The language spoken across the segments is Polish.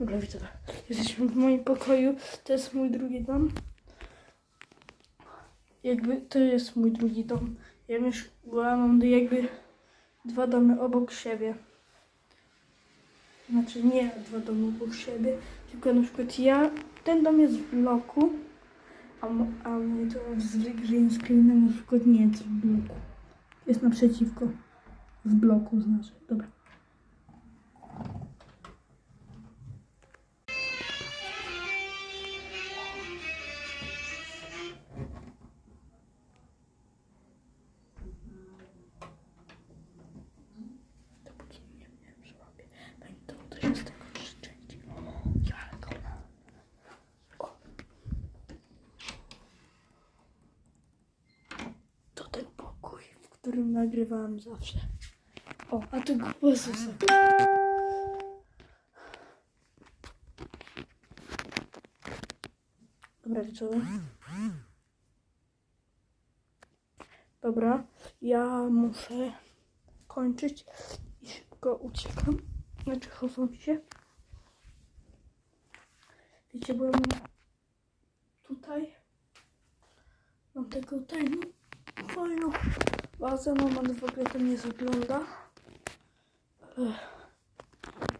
Dobra, widzę. Jesteśmy w moim pokoju. To jest mój drugi dom. Jakby to jest mój drugi dom. Ja miesz, bo ja mam jakby dwa domy obok siebie. Znaczy nie dwa domy obok siebie, tylko na przykład ja, ten dom jest w bloku, a, a mój dom z green screenem na przykład nie jest w bloku. Jest naprzeciwko. W bloku znaczy. Dobra. Którym nagrywałem zawsze. O, a tu głosy są. Dobra, widzowie. Dobra, ja muszę kończyć i szybko uciekam. Znaczy chowam się. Wiecie, mam tutaj mam tego tajną fajną no ale w ogóle to nie zagląda.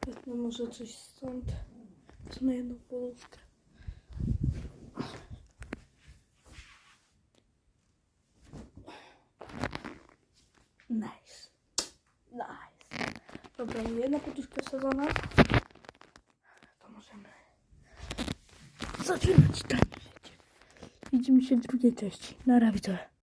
Wezmę może coś stąd. Wezmę jedną polówkę. Nice. Nice. Dobra, jedna poduszka wsadzona. To możemy zaczynać tak. Widzimy się w drugiej części. Na razie.